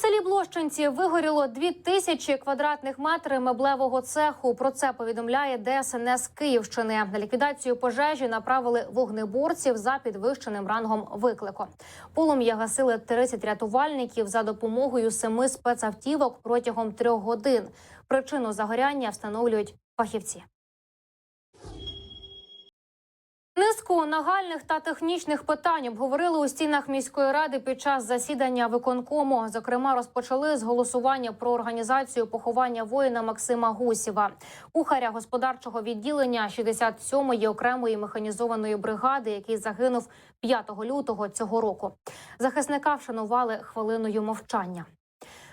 селі Блощенці вигоріло дві тисячі квадратних метрів меблевого цеху. Про це повідомляє ДСНС Київщини. На ліквідацію пожежі направили вогнеборців за підвищеним рангом виклику. Полум'я гасили 30 рятувальників за допомогою семи спецавтівок протягом трьох годин. Причину загоряння встановлюють фахівці. Низку нагальних та технічних питань обговорили у стінах міської ради під час засідання виконкому. Зокрема, розпочали з голосування про організацію поховання воїна Максима Гусєва, кухаря господарчого відділення 67-ї окремої механізованої бригади, який загинув 5 лютого цього року. Захисника вшанували хвилиною мовчання.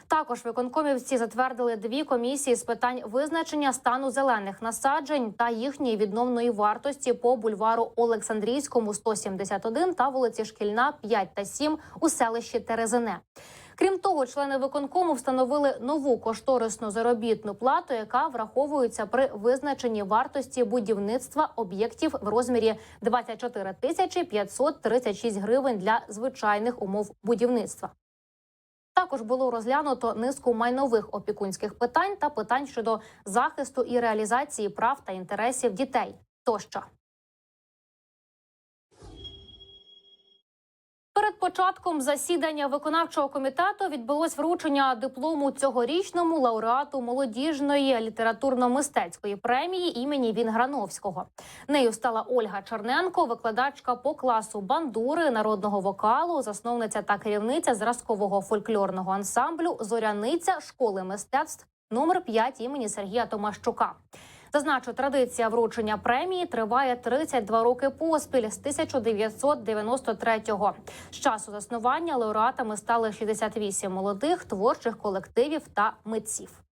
Також виконкомівці затвердили дві комісії з питань визначення стану зелених насаджень та їхньої відновної вартості по бульвару Олександрійському 171 та вулиці Шкільна 5 та 7 у селищі Терезине. Крім того, члени виконкому встановили нову кошторисну заробітну плату, яка враховується при визначенні вартості будівництва об'єктів в розмірі 24 тисячі 536 гривень для звичайних умов будівництва. Також було розглянуто низку майнових опікунських питань та питань щодо захисту і реалізації прав та інтересів дітей тощо. Перед початком засідання виконавчого комітету відбулось вручення диплому цьогорічному лауреату молодіжної літературно-мистецької премії імені Вінграновського. Нею стала Ольга Черненко, викладачка по класу бандури, народного вокалу, засновниця та керівниця зразкового фольклорного ансамблю Зоряниця школи мистецтв номер 5 імені Сергія Томащука. Зазначу, традиція вручення премії триває 32 роки поспіль з 1993-го. З часу заснування лауреатами стали 68 молодих творчих колективів та митців.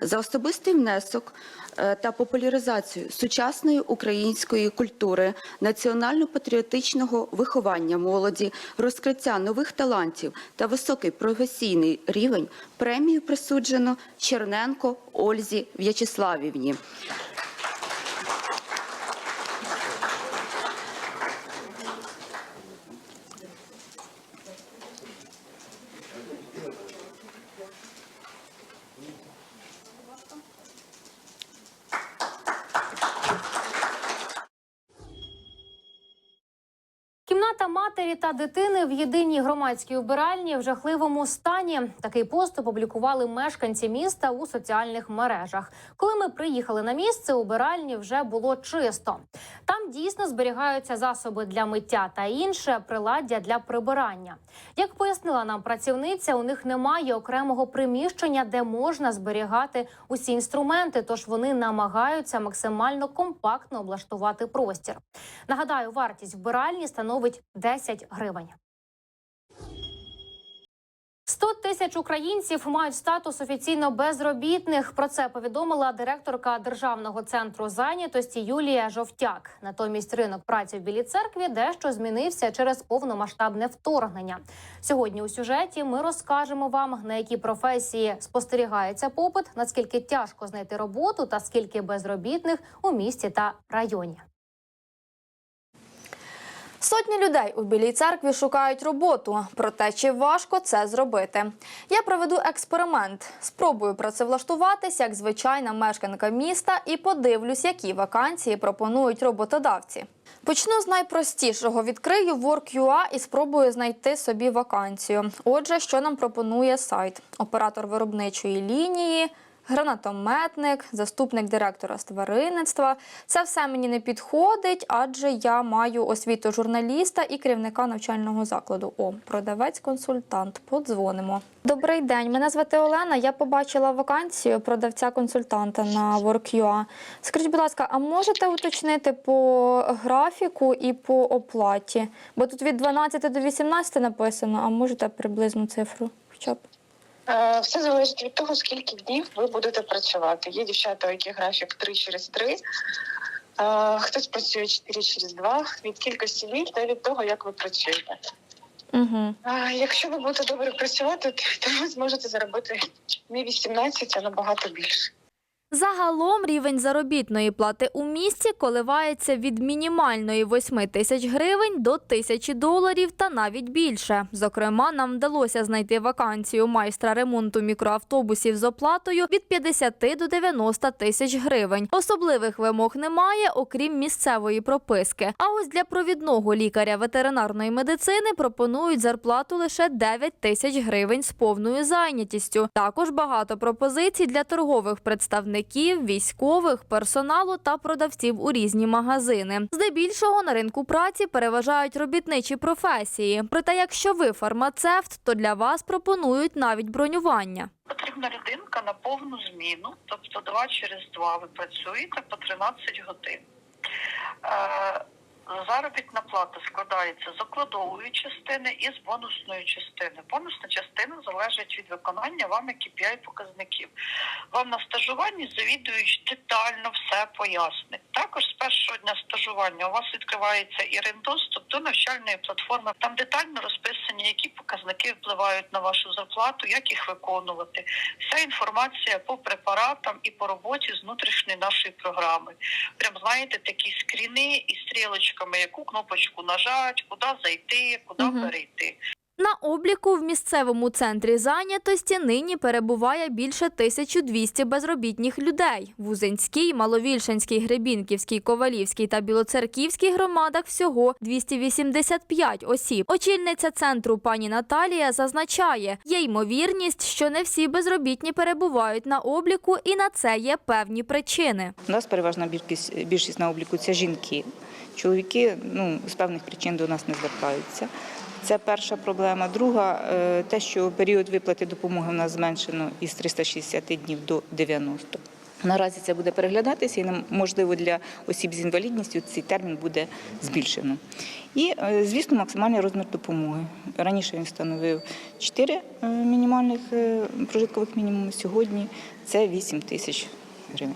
За особистий внесок е, та популяризацію сучасної української культури, національно-патріотичного виховання молоді, розкриття нових талантів та високий професійний рівень премію присуджено Черненко Ользі В'ячеславівні. Матері та дитини в єдиній громадській вбиральні в жахливому стані. Такий пост опублікували мешканці міста у соціальних мережах. Коли ми приїхали на місце, у вбиральні вже було чисто. Там дійсно зберігаються засоби для миття та інше приладдя для прибирання. Як пояснила нам працівниця, у них немає окремого приміщення, де можна зберігати усі інструменти, тож вони намагаються максимально компактно облаштувати простір. Нагадаю, вартість вбиральні становить 10 гривень. 100 тисяч українців мають статус офіційно безробітних. Про це повідомила директорка Державного центру зайнятості Юлія Жовтяк. Натомість ринок праці в Білій церкві дещо змінився через повномасштабне вторгнення. Сьогодні у сюжеті ми розкажемо вам, на які професії спостерігається попит, наскільки тяжко знайти роботу та скільки безробітних у місті та районі. Сотні людей у Білій церкві шукають роботу. Проте чи важко це зробити? Я проведу експеримент. Спробую працевлаштуватись як звичайна мешканка міста і подивлюсь, які вакансії пропонують роботодавці. Почну з найпростішого. Відкрию Work.ua і спробую знайти собі вакансію. Отже, що нам пропонує сайт? Оператор виробничої лінії. Гранатометник, заступник директора з тваринництва. Це все мені не підходить, адже я маю освіту журналіста і керівника навчального закладу. О, продавець-консультант. Подзвонимо. Добрий день. Мене звати Олена. Я побачила вакансію продавця-консультанта на Work.ua. Скажіть, будь ласка, а можете уточнити по графіку і по оплаті? Бо тут від 12 до 18 написано, а можете приблизну цифру? Хоча б. Е, Все залежить від того, скільки днів ви будете працювати. Є дівчата, у яких графік 3 через 3, е, хтось працює 4 через 2, від кількості днів та від того, як ви працюєте. Угу. Якщо ви будете добре працювати, то ви зможете заробити не 18, а набагато більше. Загалом рівень заробітної плати у місті коливається від мінімальної 8 тисяч гривень до тисячі доларів та навіть більше. Зокрема, нам вдалося знайти вакансію майстра ремонту мікроавтобусів з оплатою від 50 до 90 тисяч гривень. Особливих вимог немає, окрім місцевої прописки. А ось для провідного лікаря ветеринарної медицини пропонують зарплату лише 9 тисяч гривень з повною зайнятістю. Також багато пропозицій для торгових представників, військових, персоналу та продавців у різні магазини. Здебільшого на ринку праці переважають робітничі професії. Проте, якщо ви фармацевт, то для вас пропонують навіть бронювання. Потрібна людинка на повну зміну, тобто два через два ви працюєте по 13 годин. Заробітна плата складається з окладової частини і з бонусної частини. Бонусна частина залежить від виконання вами KPI показників. Вам на стажуванні завідують детально все пояснить. Також з першого дня стажування у вас відкривається і доступ до навчальної платформи. Там детально розписані, які показники впливають на вашу зарплату, як їх виконувати. Вся інформація по препаратам і по роботі з внутрішньої нашої програми. Прям знаєте, такі скріни і стрілочками, яку кнопочку нажать, куди зайти, куди угу. перейти. На обліку в місцевому центрі зайнятості нині перебуває більше 1200 безробітних людей. В Узенській, Маловільшанській, Гребінківській, Ковалівській та Білоцерківській громадах всього 285 осіб. Очільниця центру пані Наталія зазначає, є ймовірність, що не всі безробітні перебувають на обліку, і на це є певні причини. У нас переважна більшість, більшість на обліку це жінки. Чоловіки ну, з певних причин до нас не звертаються. Це перша проблема. Друга е, те, що період виплати допомоги у нас зменшено із 360 днів до 90. Наразі це буде переглядатися і можливо для осіб з інвалідністю цей термін буде збільшено. І, е, звісно, максимальний розмір допомоги. Раніше він становив 4 е, мінімальних прожиткових мінімуми. Сьогодні це 8 тисяч гривень.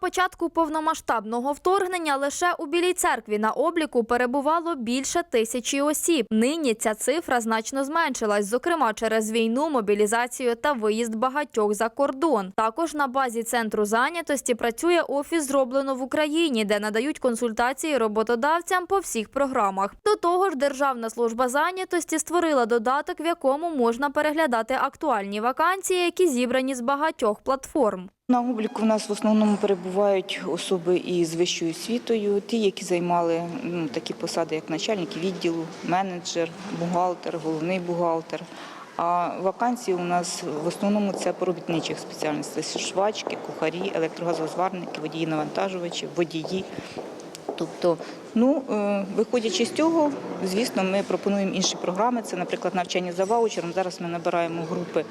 Початку повномасштабного вторгнення лише у Білій церкві на обліку перебувало більше тисячі осіб. Нині ця цифра значно зменшилась, зокрема через війну, мобілізацію та виїзд багатьох за кордон. Також на базі центру зайнятості працює офіс зроблено в Україні, де надають консультації роботодавцям по всіх програмах. До того ж, Державна служба зайнятості створила додаток, в якому можна переглядати актуальні вакансії, які зібрані з багатьох платформ. На обліку в нас в основному перебувають особи із вищою освітою, ті, які займали ну, такі посади, як начальник відділу, менеджер, бухгалтер, головний бухгалтер. А вакансії у нас в основному це по робітничих спеціальностей: швачки, кухарі, електрогазозварники, водії навантажувачі, водії. Тобто, ну е, виходячи з цього, звісно, ми пропонуємо інші програми. Це, наприклад, навчання за ваучером. Зараз ми набираємо групи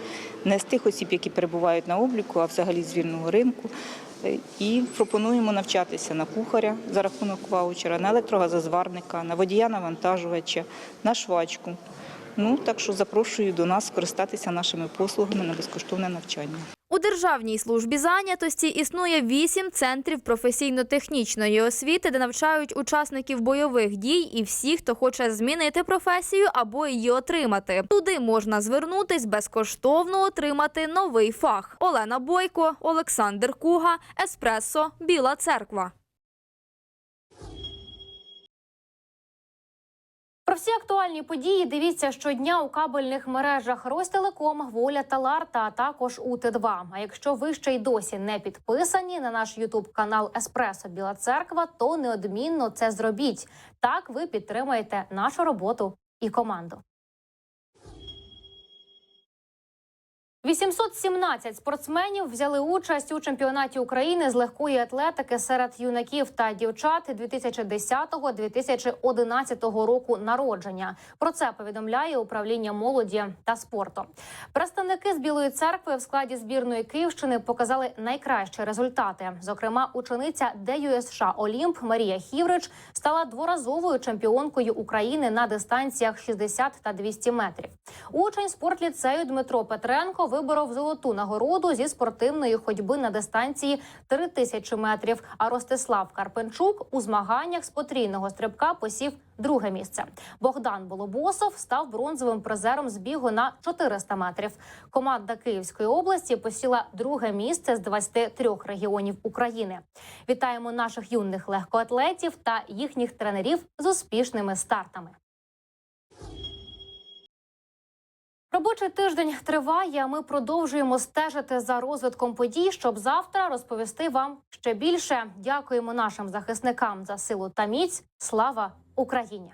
не з тих осіб, які перебувають на обліку, а взагалі з вільного ринку. Е, І пропонуємо навчатися на кухаря за рахунок ваучера, на електрогазозварника, на водія навантажувача, на швачку. Ну так що запрошую до нас скористатися нашими послугами на безкоштовне навчання. У Державній службі зайнятості існує вісім центрів професійно-технічної освіти, де навчають учасників бойових дій і всіх, хто хоче змінити професію або її отримати. Туди можна звернутись безкоштовно отримати новий фах. Олена Бойко, Олександр Куга, Еспресо, Біла Церква. Про всі актуальні події дивіться щодня у кабельних мережах Ростелеком, Воля та Ларта, а також у Т2. А якщо ви ще й досі не підписані на наш Ютуб канал Еспресо Біла Церква, то неодмінно це зробіть. Так ви підтримаєте нашу роботу і команду. 817 спортсменів взяли участь у чемпіонаті України з легкої атлетики серед юнаків та дівчат 2010-2011 року народження. Про це повідомляє управління молоді та спорту. Представники з Білої церкви в складі збірної Київщини показали найкращі результати. Зокрема, учениця ДЮСШ Олімп Марія Хіврич стала дворазовою чемпіонкою України на дистанціях 60 та 200 метрів. Учень спортліцею Дмитро Петренко виборов золоту нагороду зі спортивної ходьби на дистанції 3 тисячі метрів. А Ростислав Карпенчук у змаганнях з потрійного стрибка посів друге місце. Богдан Болобосов став бронзовим призером з бігу на 400 метрів. Команда Київської області посіла друге місце з 23 регіонів України. Вітаємо наших юних легкоатлетів та їхніх тренерів з успішними стартами. Робочий тиждень триває. Ми продовжуємо стежити за розвитком подій, щоб завтра розповісти вам ще більше. Дякуємо нашим захисникам за силу та міць. Слава Україні!